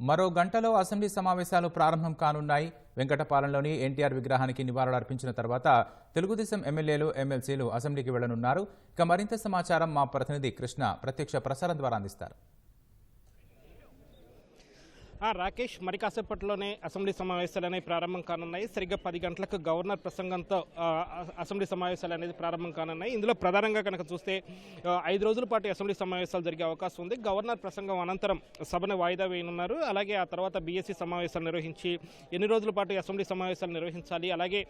మరో గంటలో అసెంబ్లీ సమావేశాలు ప్రారంభం కానున్నాయి. వెంకటపాలెంలోని ఎన్టీఆర్ విగ్రహానికి నివాళులు అర్పించిన తర్వాత తెలుగుదేశం ఎమ్మెల్యేలు ఎమ్మెల్సీలు అసెంబ్లీకి వెళ్ళనున్నారు. ఇక మరింత సమాచారం మా ప్రతినిధి కృష్ణ ప్రత్యక్ష ప్రసారం ద్వారా అందిస్తారు. రాకేష్ మరి కాసేపట్లోనే అసెంబ్లీ సమావేశాలు అనేవి ప్రారంభం కానున్నాయి. సరిగ్గా పది గంటలకు గవర్నర్ ప్రసంగంతో అసెంబ్లీ సమావేశాలు అనేది ప్రారంభం కానున్నాయి. ఇందులో ప్రధానంగా కనుక చూస్తే ఐదు రోజుల పాటు అసెంబ్లీ సమావేశాలు జరిగే అవకాశం ఉంది. గవర్నర్ ప్రసంగం అనంతరం సభను వాయిదా వేయనున్నారు. అలాగే ఆ తర్వాత బీఎస్సీ సమావేశాలు నిర్వహించి ఎన్ని రోజుల పాటు అసెంబ్లీ సమావేశాలు నిర్వహించాలి అలాగే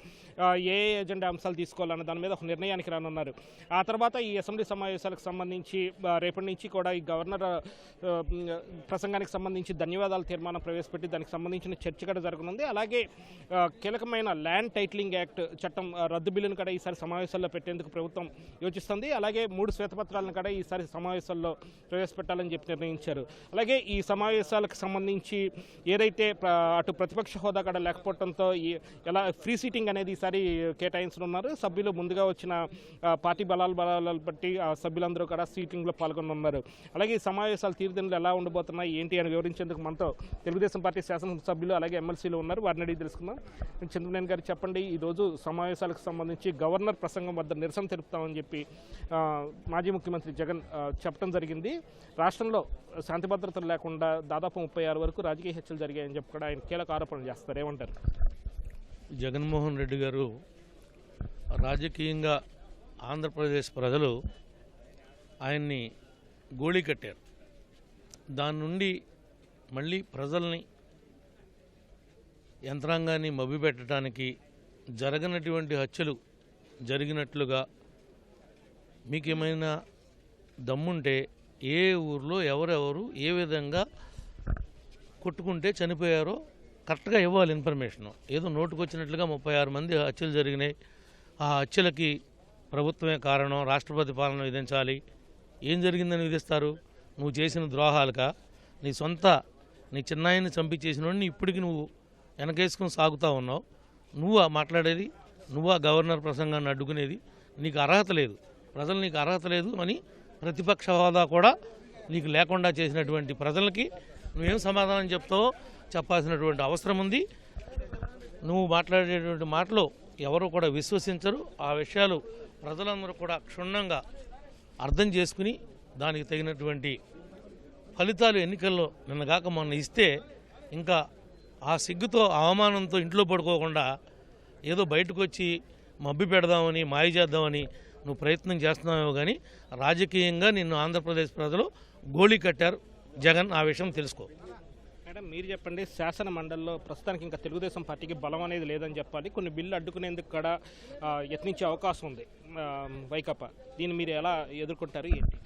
ఏ ఏ ఎజెండా అంశాలు తీసుకోవాలన్న దాని మీద ఒక నిర్ణయానికి రానున్నారు. ఆ తర్వాత ఈ అసెంబ్లీ సమావేశాలకు సంబంధించి రేపటి నుంచి కూడా ఈ గవర్నర్ ప్రసంగానికి సంబంధించి ధన్యవాదాలు తీర్మానం ప్రవేశపెట్టి దానికి సంబంధించిన చర్చ కూడా జరగనుంది. అలాగే కీలకమైన ల్యాండ్ టైటిలింగ్ యాక్ట్ చట్టం రద్దు బిల్లును కూడా ఈసారి సమావేశాల్లో పెట్టేందుకు ప్రభుత్వం యోచిస్తుంది. అలాగే మూడు శ్వేతపత్రాలను కూడా ఈసారి సమావేశాల్లో ప్రవేశపెట్టాలని చెప్పి నిర్ణయించారు. అలాగే ఈ సమావేశాలకు సంబంధించి ఏదైతే అటు ప్రతిపక్ష హోదా కూడా లేకపోవడంతో ఈ ఎలా ఫ్రీ సీటింగ్ అనేది ఈసారి కేటాయించనున్నారు. సభ్యులు ముందుగా వచ్చిన పార్టీ బలాల బలాలను బట్టి సభ్యులందరూ కూడా సీటింగ్లో పాల్గొనున్నారు. అలాగే ఈ సమావేశాలు తీరుదెన్నులు ఎలా ఉండబోతున్నాయి ఏంటి అని వివరించేందుకు మనతో తెలుగుదేశం పార్టీ శాసనసభ్యులు అలాగే ఎమ్మెల్సీలు ఉన్నారు. వారిని అడిగి తెలుసుకుందాం. చంద్రబాబు గారు చెప్పండి ఈరోజు సమావేశాలకు సంబంధించి గవర్నర్ ప్రసంగం వద్ద నిరసన తెలుపుతామని చెప్పి మాజీ ముఖ్యమంత్రి జగన్ చెప్పడం జరిగింది. రాష్ట్రంలో శాంతి భద్రతలు లేకుండా దాదాపు ముప్పై ఆరు వరకు రాజకీయ హత్యలు జరిగాయని చెప్పి కూడా ఆయన కీలక ఆరోపణలు చేస్తారు. ఏమంటారు? జగన్మోహన్ రెడ్డి గారు రాజకీయంగా ఆంధ్రప్రదేశ్ ప్రజలు ఆయన్ని గోళీ కట్టారు. దాని నుండి మళ్ళీ ప్రజల్ని యంత్రాంగాన్ని మభ్యపెట్టడానికి జరగనటువంటి హత్యలు జరిగినట్లుగా మీకేమైనా దమ్ముంటే ఏ ఊర్లో ఎవరెవరు ఏ విధంగా కొట్టుకుంటే చనిపోయారో కరెక్ట్గా ఇవ్వాలి ఇన్ఫర్మేషన్. ఏదో నోటుకొచ్చినట్లుగా ముప్పై ఆరు మంది హత్యలు జరిగినాయి. ఆ హత్యలకి ప్రభుత్వమే కారణం రాష్ట్రపతి పాలన విధించాలి. ఏం జరిగిందని విధిస్తారు? నువ్వు చేసిన ద్రోహాలుగా నీ సొంత నీ చిన్నాయన్ని చంపించేసినోడిని ఇప్పటికి నువ్వు వెనకేసుకుని సాగుతూ ఉన్నావు. నువ్వు మాట్లాడేది నువ్వు గవర్నర్ ప్రసంగాన్ని అడ్డుకునేది నీకు అర్హత లేదు. ప్రజలు నీకు అర్హత లేదు అని ప్రతిపక్ష హోదా కూడా నీకు లేకుండా చేసినటువంటి ప్రజలకి నువ్వేం సమాధానం చెప్తావో చెప్పాల్సినటువంటి అవసరం ఉంది. నువ్వు మాట్లాడేటువంటి మాటలు ఎవరు కూడా విశ్వసించరు. ఆ విషయాలు ప్రజలందరూ కూడా క్షుణ్ణంగా అర్థం చేసుకుని దానికి తగినటువంటి ఫలితాలు ఎన్నికల్లో నిన్నగాక మొన్న ఇస్తే ఇంకా ఆ సిగ్గుతో అవమానంతో ఇంట్లో పడుకోకుండా ఏదో బయటకు వచ్చి మబ్బి పెడదామని మాయ చేద్దామని నువ్వు ప్రయత్నం చేస్తున్నావు కానీ రాజకీయంగా నిన్ను ఆంధ్రప్రదేశ్ ప్రజలు గోళీ కట్టారు. జగన్ ఆ విషయం తెలుసుకో. మేడం మీరు చెప్పండి శాసన మండలిలో ప్రస్తుతానికి ఇంకా తెలుగుదేశం పార్టీకి బలం అనేది లేదని చెప్పాలి. కొన్ని బిల్లు అడ్డుకునేందుకు కూడా యత్నించే అవకాశం ఉంది. వైకప్ప వైకాపా. దీన్ని మీరు ఎలా ఎదుర్కొంటారు ఏంటి?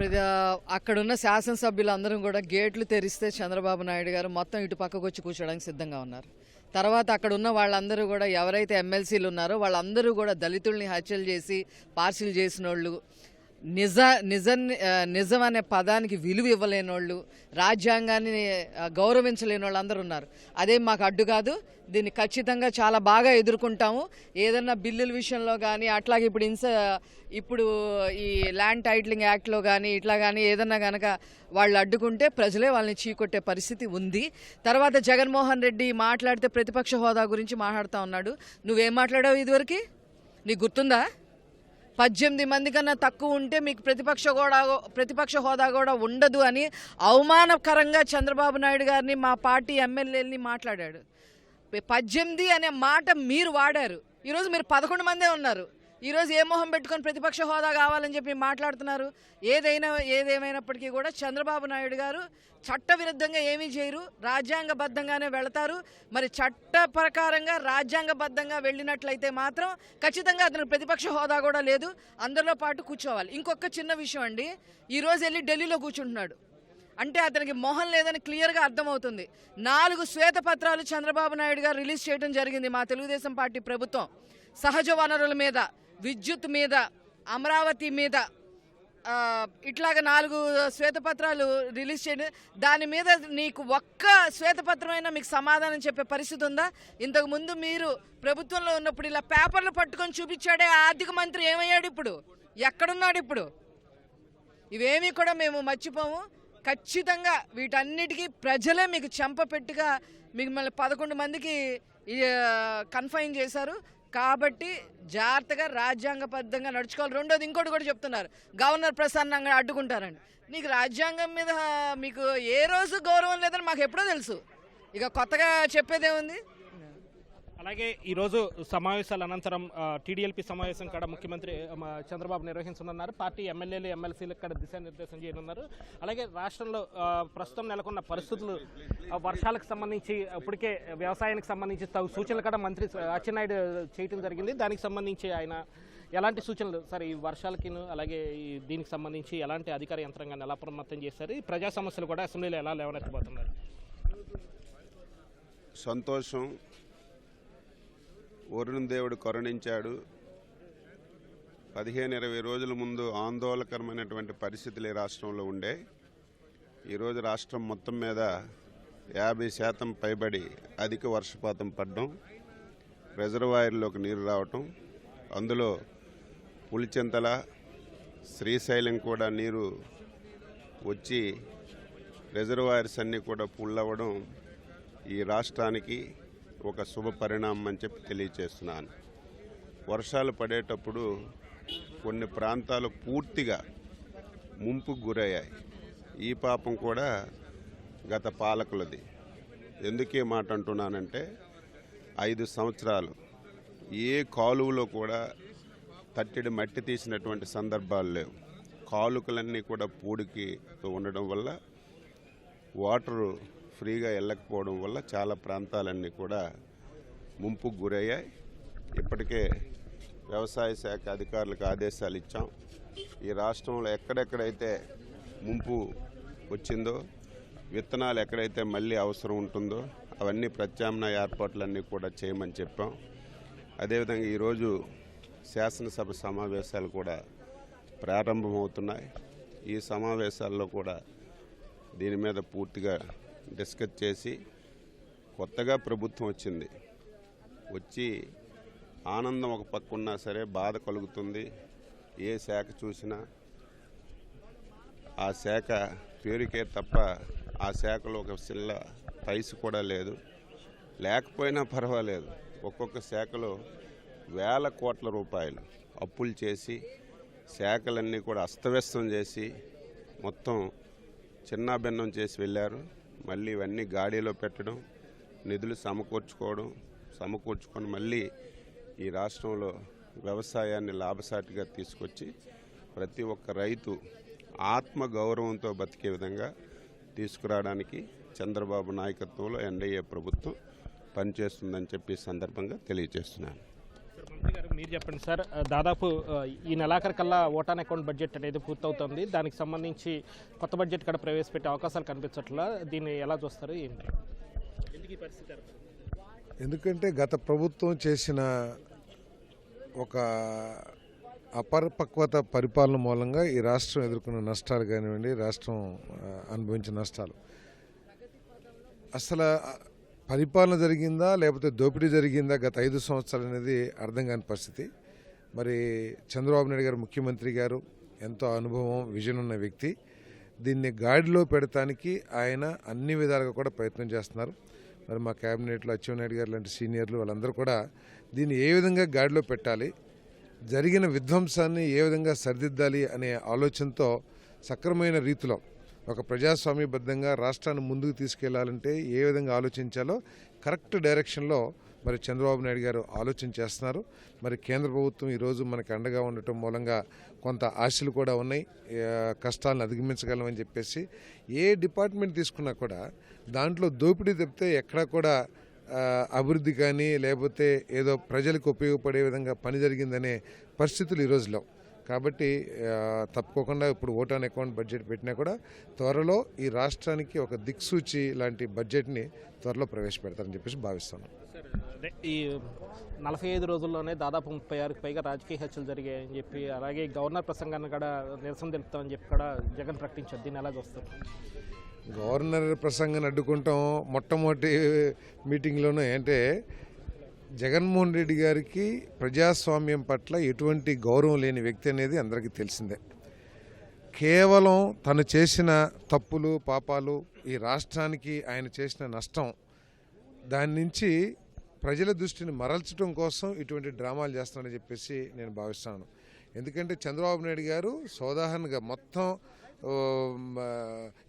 ప్రతి అక్కడున్న శాసనసభ్యులందరం కూడా గేట్లు తెరిస్తే చంద్రబాబు నాయుడు గారు మొత్తం ఇటు పక్కకు వచ్చి కూర్చోడానికి సిద్ధంగా ఉన్నారు. తర్వాత అక్కడ ఉన్న వాళ్ళందరూ కూడా ఎవరైతే ఎమ్మెల్సీలు ఉన్నారో వాళ్ళందరూ కూడా దళితుల్ని హత్యలు చేసి పార్సిల్ చేసిన వాళ్ళు నిజ నిజం నిజం అనే పదానికి విలువ ఇవ్వలేని వాళ్ళు రాజ్యాంగాన్ని గౌరవించలేని వాళ్ళు అందరూ ఉన్నారు. అదే మాకు అడ్డు కాదు. దీన్ని ఖచ్చితంగా చాలా బాగా ఎదుర్కొంటాము. ఏదన్నా బిల్లుల విషయంలో కానీ అట్లాగే ఇప్పుడు ఇన్స ఇప్పుడు ఈ ల్యాండ్ టైటిలింగ్ యాక్ట్లో కానీ ఇట్లా కానీ ఏదన్నా కనుక వాళ్ళు అడ్డుకుంటే ప్రజలే వాళ్ళని చీకొట్టే పరిస్థితి ఉంది. తర్వాత జగన్మోహన్ రెడ్డి మాట్లాడితే ప్రతిపక్ష హోదా గురించి మాట్లాడుతూ ఉన్నాడు. నువ్వేం మాట్లాడావు ఇదివరకు? నీకు గుర్తుందా? పద్దెనిమిది మంది కన్నా తక్కువ ఉంటే మీకు ప్రతిపక్ష కూడా ప్రతిపక్ష హోదా కూడా ఉండదు అని అవమానకరంగా చంద్రబాబు నాయుడు గారిని మా పార్టీ ఎమ్మెల్యేలని మాట్లాడాడు. పద్దెనిమిది అనే మాట మీరు వాడారు. ఈరోజు మీరు పదకొండు మందే ఉన్నారు. ఈరోజు ఏ మొహం పెట్టుకొని ప్రతిపక్ష హోదా కావాలని చెప్పి మాట్లాడుతున్నారు? ఏదైనా ఏదేమైనప్పటికీ కూడా చంద్రబాబు నాయుడు గారు చట్ట విరుద్ధంగా ఏమీ చేయరు. రాజ్యాంగబద్ధంగానే వెళతారు. మరి చట్ట ప్రకారంగా రాజ్యాంగబద్ధంగా వెళ్ళినట్లయితే మాత్రం ఖచ్చితంగా అతను ప్రతిపక్ష హోదా కూడా లేదు. అందరిలో పాటు కూర్చోవాలి. ఇంకొక చిన్న విషయం అండి. ఈరోజు వెళ్ళి ఢిల్లీలో కూర్చుంటున్నాడు. అంటే అతనికి మొహం లేదని క్లియర్గా అర్థమవుతుంది. నాలుగు శ్వేతపత్రాలు చంద్రబాబు నాయుడు గారు రిలీజ్ చేయడం జరిగింది మా తెలుగుదేశం పార్టీ ప్రభుత్వం. సహజ వనరుల మీద విద్యుత్ మీద అమరావతి మీద ఇట్లాగ నాలుగు శ్వేతపత్రాలు రిలీజ్ చేయండి. దాని మీద నీకు ఒక్క శ్వేతపత్రమైనా మీకు సమాధానం చెప్పే పరిస్థితి ఉందా? ఇంతకుముందు మీరు ప్రభుత్వంలో ఉన్నప్పుడు ఇలా పేపర్లు పట్టుకొని చూపించాడే ఆర్థిక మంత్రి ఏమయ్యాడు ఇప్పుడు? ఎక్కడున్నాడు ఇప్పుడు? ఇవేమీ కూడా మేము మర్చిపోము. ఖచ్చితంగా వీటన్నిటికీ ప్రజలే మీకు చెంపపెట్టుగా మిమ్మల్ని పదకొండు మందికి కన్ఫైన్ చేశారు. కాబట్టి జాగ్రత్తగా రాజ్యాంగబద్ధంగా నడుచుకోవాలి. రెండోది ఇంకోటి కూడా చెప్తున్నారు. గవర్నర్ ప్రసన్నంగా అడ్డుకుంటారండి నీకు రాజ్యాంగం మీద మీకు ఏ రోజు గౌరవం లేదని మాకు ఎప్పుడో తెలుసు. ఇక కొత్తగా చెప్పేదేముంది? అలాగే ఈరోజు సమావేశాల అనంతరం టీడీఎల్పీ సమావేశం కాడ ముఖ్యమంత్రి మా చంద్రబాబు నిర్వహించనున్నారు. పార్టీ ఎమ్మెల్యేలు ఎమ్మెల్సీలు ఇక్కడ దిశానిర్దేశం చేయనున్నారు. అలాగే రాష్ట్రంలో ప్రస్తుతం నెలకొన్న పరిస్థితులు వర్షాలకు సంబంధించి ఇప్పటికే వ్యవసాయానికి సంబంధించి తగు సూచనలు కూడా మంత్రి అచ్చెన్నాయుడు చేయటం జరిగింది. దానికి సంబంధించి ఆయన ఎలాంటి సూచనలు సార్ ఈ వర్షాలకి అలాగే ఈ దీనికి సంబంధించి ఎలాంటి అధికార యంత్రాంగాన్ని ఎలా ప్రమత్తం చేశారు? ప్రజా సమస్యలు కూడా అసెంబ్లీలో ఎలా లేవనెత్తబోతున్నారు? సంతోషం వరుణ్ దేవుడు కరుణించాడు. పదిహేను ఇరవై రోజుల ముందు ఆందోళనకరమైనటువంటి పరిస్థితులు ఈ రాష్ట్రంలో ఉండే. ఈరోజు రాష్ట్రం మొత్తం మీద యాభై శాతం పైబడి అధిక వర్షపాతం పడడం రిజర్వాయర్లోకి నీరు రావటం అందులో పులిచెంతల శ్రీశైలం కూడా నీరు వచ్చి రిజర్వాయర్స్ అన్నీ కూడా పుల్లవ్వడం ఈ రాష్ట్రానికి ఒక శుభ పరిణామం అని చెప్పి తెలియచేస్తున్నాను. వర్షాలు పడేటప్పుడు కొన్ని ప్రాంతాలు పూర్తిగా ముంపుకు గురయ్యాయి. ఈ పాపం కూడా గత పాలకులది. ఎందుకే మాట అంటున్నానంటే ఐదు సంవత్సరాలు ఏ కాలువలో కూడా తట్టెడి మట్టి తీసినటువంటి సందర్భాలు లేవు. కాలుకలన్నీ కూడా పూడికి ఉండడం వల్ల వాటరు ఫ్రీగా వెళ్ళకపోవడం వల్ల చాలా ప్రాంతాలన్నీ కూడా ముంపుకు గురయ్యాయి. ఇప్పటికే వ్యవసాయ శాఖ అధికారులకు ఆదేశాలు ఇచ్చాం. ఈ రాష్ట్రంలో ఎక్కడెక్కడైతే ముంపు వచ్చిందో విత్తనాలు ఎక్కడైతే మళ్ళీ అవసరం ఉంటుందో అవన్నీ ప్రత్యామ్నాయ ఏర్పాట్లన్నీ కూడా చేయమని చెప్పాం. అదేవిధంగా ఈరోజు శాసనసభ సమావేశాలు కూడా ప్రారంభమవుతున్నాయి. ఈ సమావేశాల్లో కూడా దీని మీద పూర్తిగా డిస్కస్ చేసి కొత్తగా ప్రభుత్వం వచ్చింది. వచ్చి ఆనందం ఒక పక్క ఉన్నా సరే బాధ కలుగుతుంది. ఏ శాఖ చూసినా ఆ శాఖ పేరుకే తప్ప ఆ శాఖలో ఒక సిల్ల పైసు కూడా లేదు. లేకపోయినా పర్వాలేదు. ఒక్కొక్క శాఖలో వేల కోట్ల రూపాయలు అప్పులు చేసి శాఖలన్నీ కూడా అస్తవ్యస్తం చేసి మొత్తం చిన్నాభిన్నం చేసి వెళ్ళారు. మళ్ళీ ఇవన్నీ గాడిలో పెట్టడం నిధులు సమకూర్చుకోవడం సమకూర్చుకొని మళ్ళీ ఈ రాష్ట్రంలో వ్యవసాయాన్ని లాభసాటిగా తీసుకొచ్చి ప్రతి ఒక్క రైతు ఆత్మ గౌరవంతో బతికే విధంగా తీసుకురావడానికి చంద్రబాబు నాయకత్వంలో ఎన్డీఏ ప్రభుత్వం పనిచేస్తుందని చెప్పి సందర్భంగా తెలియజేస్తున్నాను. గారు మీరు చెప్పండి సార్. దాదాపు ఈ నెలాఖరు కల్లా ఓటాన్ అకౌంట్ బడ్జెట్ అనేది పూర్తవుతుంది. దానికి సంబంధించి కొత్త బడ్జెట్ కూడా ప్రవేశపెట్టే అవకాశాలు కనిపించట్లా. దీన్ని ఎలా చూస్తారు ఏంటి? పరిస్థితి ఎందుకంటే గత ప్రభుత్వం చేసిన ఒక అపరిపక్వత పరిపాలన మూలంగా ఈ రాష్ట్రం ఎదుర్కొన్న నష్టాలు కానివ్వండి రాష్ట్రం అనుభవించిన నష్టాలు. అసలు పరిపాలన జరిగిందా లేకపోతే దోపిడీ జరిగిందా? గత ఐదు సంవత్సరాలు అనేది అర్థం కాని పరిస్థితి. మరి చంద్రబాబు నాయుడు గారు ముఖ్యమంత్రి గారు ఎంతో అనుభవం విజన్ ఉన్న వ్యక్తి. దీన్ని గాడిలో పెడతానికి ఆయన అన్ని విధాలుగా కూడా ప్రయత్నం చేస్తున్నారు. మరి మా క్యాబినెట్లో అచ్చెన్నాయుడు గారు లాంటి సీనియర్లు వాళ్ళందరూ కూడా దీన్ని ఏ విధంగా గాడిలో పెట్టాలి జరిగిన విధ్వంసాన్ని ఏ విధంగా సరిదిద్దాలి అనే ఆలోచనతో సక్రమైన రీతిలో ఒక ప్రజాస్వామ్యబద్ధంగా రాష్ట్రాన్ని ముందుకు తీసుకెళ్ళాలంటే ఏ విధంగా ఆలోచించాలో కరెక్ట్ డైరెక్షన్లో మరి చంద్రబాబు నాయుడు గారు ఆలోచన చేస్తున్నారు. మరి కేంద్ర ప్రభుత్వం ఈరోజు మనకి అండగా ఉండటం మూలంగా కొంత ఆశలు కూడా ఉన్నాయి. కష్టాలను అధిగమించగలమని చెప్పేసి ఏ డిపార్ట్మెంట్ తీసుకున్నా కూడా దాంట్లో దోపిడీ తప్పితే ఎక్కడా కూడా అభివృద్ధి కానీ లేకపోతే ఏదో ప్రజలకు ఉపయోగపడే విధంగా పని జరిగిందనే పరిస్థితులు ఈరోజులో కాబట్టి తప్పుకోకుండా ఇప్పుడు ఓటాన్ అకౌంట్ బడ్జెట్ పెట్టినా కూడా త్వరలో ఈ రాష్ట్రానికి ఒక దిక్సూచి లాంటి బడ్జెట్ని త్వరలో ప్రవేశపెడతారని చెప్పేసి అదే ఈ నలభై ఐదు రోజుల్లోనే దాదాపు ముప్పై ఆరుకి పైగా రాజకీయ హత్యలు జరిగాయని చెప్పి అలాగే గవర్నర్ ప్రసంగాన్ని కూడా నిరసన తెలుపుతామని చెప్పి కూడా జగన్ ప్రకటించారు. దీన్ని ఎలా చూస్తారు? గవర్నర్ ప్రసంగాన్ని అడ్డుకుంటాం. మొట్టమొదటి మీటింగ్లోనే అంటే జగన్మోహన్ రెడ్డి గారికి ప్రజాస్వామ్యం పట్ల ఎటువంటి గౌరవం లేని వ్యక్తి అనేది అందరికీ తెలిసిందే. కేవలం తను చేసిన తప్పులు పాపాలు ఈ రాష్ట్రానికి ఆయన చేసిన నష్టం దాని నుంచి ప్రజల దృష్టిని మరల్చడం కోసం ఇటువంటి డ్రామాలు చేస్తానని చెప్పేసి నేను భావిస్తాను ఎందుకంటే చంద్రబాబు నాయుడు గారు సోదాహరణగా మొత్తం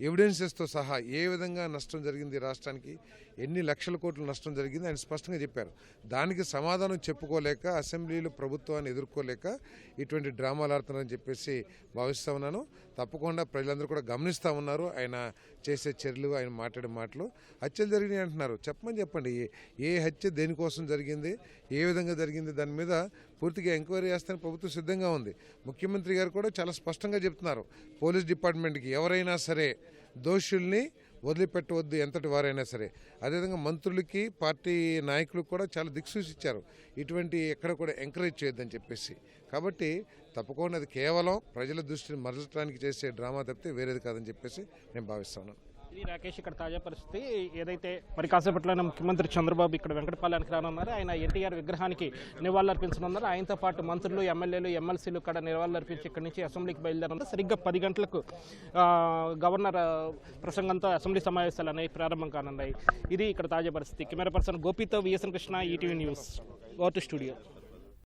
ఎవిడెన్సెస్తో సహా ఏ విధంగా నష్టం జరిగింది రాష్ట్రానికి ఎన్ని లక్షల కోట్ల నష్టం జరిగింది ఆయన స్పష్టంగా చెప్పారు. దానికి సమాధానం చెప్పుకోలేక అసెంబ్లీలో ప్రభుత్వాన్ని ఎదుర్కోలేక ఇటువంటి డ్రామాలు ఆడుతున్నారని చెప్పేసి భావిస్తా ఉన్నాను. తప్పకుండా ప్రజలందరూ కూడా గమనిస్తూ ఉన్నారు. ఆయన చేసే చర్యలు ఆయన మాట్లాడే మాటలు హత్యలు జరిగినాయి అంటున్నారు. చెప్పమని చెప్పండి ఏ- ఏ హత్య దేనికోసం జరిగింది ఏ విధంగా జరిగింది దాని మీద పూర్తిగా ఎంక్వైరీ చేస్తానికి ప్రభుత్వం సిద్ధంగా ఉంది. ముఖ్యమంత్రి గారు కూడా చాలా స్పష్టంగా చెప్తున్నారు. పోలీస్ డిపార్ట్మెంట్కి ఎవరైనా సరే దోషుల్ని వదిలిపెట్టవద్దు ఎంతటి వారైనా సరే. అదేవిధంగా మంత్రులకి పార్టీ నాయకులకు కూడా చాలా దిక్సూచి ఇచ్చారు ఇటువంటి ఎక్కడ కూడా ఎంకరేజ్ చేయొద్దని చెప్పేసి. కాబట్టి తప్పకుండా అది కేవలం ప్రజల దృష్టిని మరల్చడానికి చేసే డ్రామా తప్పితే వేరేది కాదని చెప్పేసి నేను భావిస్తున్నాను. ఇది రాకేష్ ఇక్కడ తాజా పరిస్థితి. ఏదైతే మరి కాసేపట్లోనే ముఖ్యమంత్రి చంద్రబాబు ఇక్కడ వెంకటపాలెనికి రానున్నారు. ఆయన ఎన్టీఆర్ విగ్రహానికి నివాళులర్పించనున్నారు. ఆయనతో పాటు మంత్రులు ఎమ్మెల్యేలు ఎమ్మెల్సీలు ఇక్కడ నివాళులర్పించి ఇక్కడి నుంచి అసెంబ్లీకి బయలుదేరున్నారు సరిగ్గా పది గంటలకు గవర్నర్ ప్రసంగంతో అసెంబ్లీ సమావేశాలు అనేవి ప్రారంభం కానున్నాయి. ఇది ఇక్కడ తాజా పరిస్థితి. Camera person గోపితో VSN Krishna ETV news. Over to studio.